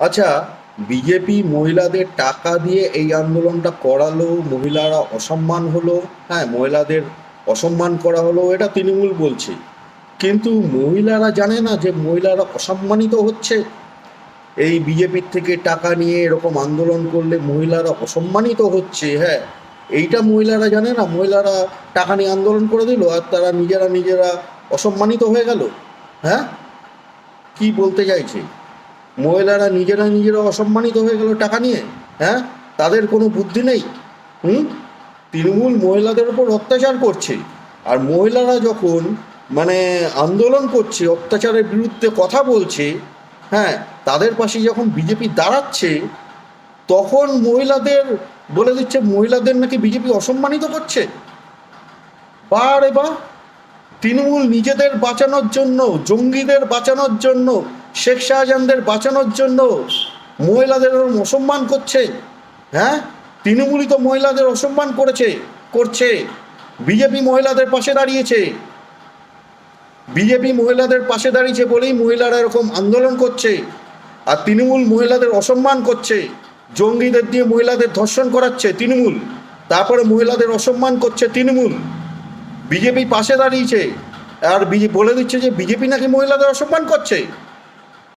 আচ্ছা বিজেপি মহিলাদের টাকা দিয়ে এই আন্দোলনটা করালো, মহিলারা অসম্মান হলো? হ্যাঁ মহিলাদের অসম্মান করা হলো, এটা তৃণমূল বলছে। কিন্তু মহিলারা জানে না যে মহিলারা অসম্মানিত হচ্ছে। এই বিজেপির থেকে টাকা নিয়ে এরকম আন্দোলন করলে মহিলারা অসম্মানিত হচ্ছে হ্যাঁ। এইটা মহিলারা জানে না, মহিলারা টাকা নিয়ে আন্দোলন করে দিল আর তারা নিজেরা নিজেরা অসম্মানিত হয়ে গেল হ্যাঁ? কি বলতে চাইছে? মহিলারা নিজেরা নিজেরা অসম্মানিত হয়ে গেল টাকা নিয়ে হ্যাঁ? তাদের কোনো বুদ্ধি নেই, হুম? তৃণমূল মহিলাদের উপর অত্যাচার করছে। আর মহিলারা যখন মানে আন্দোলন করছে, অত্যাচারের বিরুদ্ধে কথা বলছে হ্যাঁ তাদের পাশে যখন বিজেপি দাঁড়াচ্ছে, তখন মহিলাদের, বলে দিচ্ছে, মহিলাদের নাকি বিজেপি অসম্মানিত করছে। বারে বা তৃণমূল নিজেদের বাঁচানোর জন্য, জঙ্গিদের বাঁচানোর জন্য শেখ শাহজাহানদের বাঁচানোর জন্য মহিলাদের অসম্মান করছে। হ্যাঁ? তৃণমূলই তো মহিলাদের অসম্মান করেছে, করছে। বিজেপি মহিলাদের পাশে দাঁড়িয়েছে। বিজেপি মহিলাদের পাশে দাঁড়িয়েছে বলেই মহিলারা এরকম আন্দোলন করছে। আর তৃণমূল মহিলাদের অসম্মান করছে। জঙ্গিদের দিয়ে মহিলাদের ধর্ষণ করাচ্ছে তৃণমূল। তারপরে মহিলাদের অসম্মান করছে তৃণমূল। বিজেপি পাশে দাঁড়িয়েছে। আর বলে দিচ্ছে যে বিজেপি নাকি মহিলাদের অসম্মান করছে।